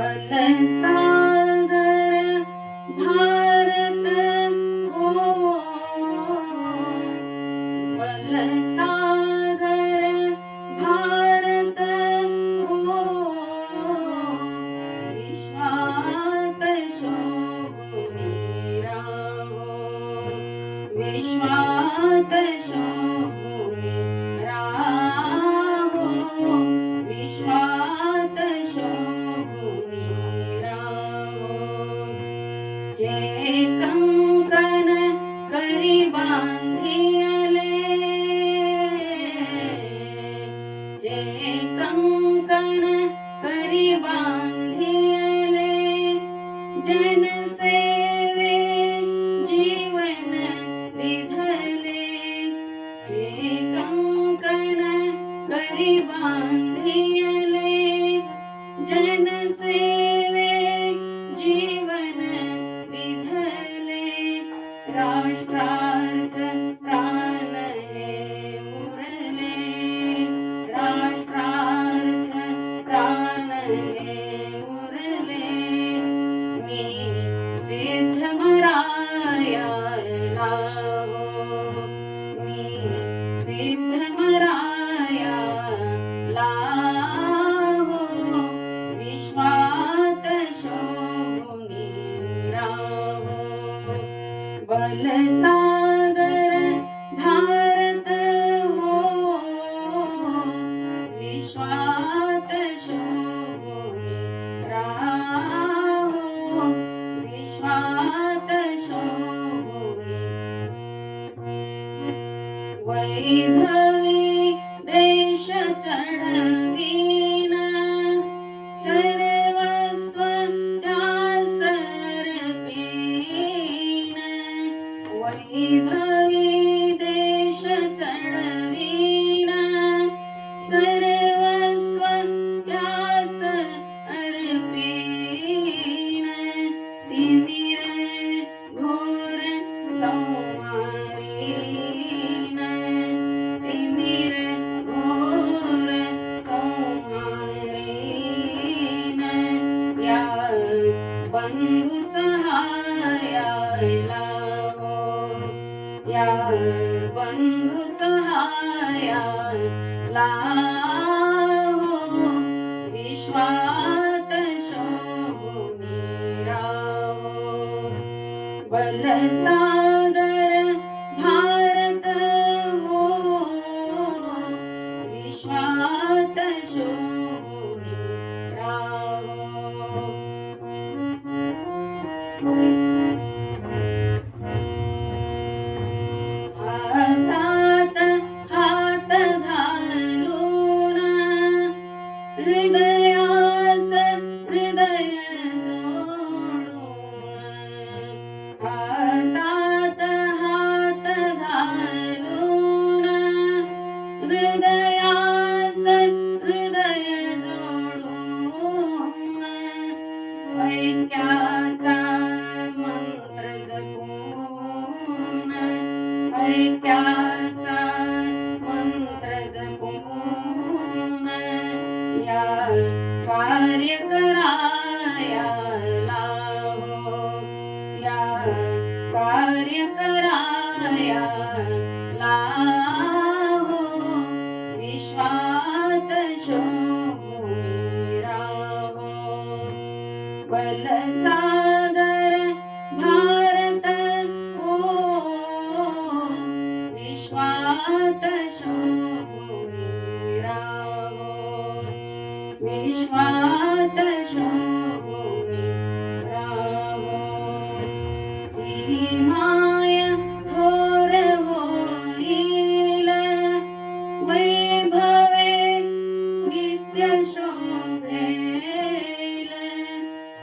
बल सागर भारतङ्गो बल सागर भारतङ्गो विश्वातशो राश्वातशो हे बलसागर भारत हो विश्वात शोभुनी राहो विश्वात शोभुनी वैभव वैभवी या बंधु सहायाला हो विश्वात शोभुनी राहो। बलसागर भारत हो विश्वात शोभुनी I कार्य कराया. लावो विश्वात शोभुनी राहो. बलसागर भारत हो. विश्वात शो राहो.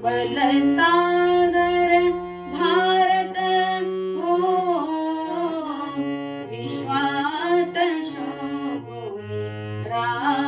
सबल भारत हो। विश्वात शोभोनी रा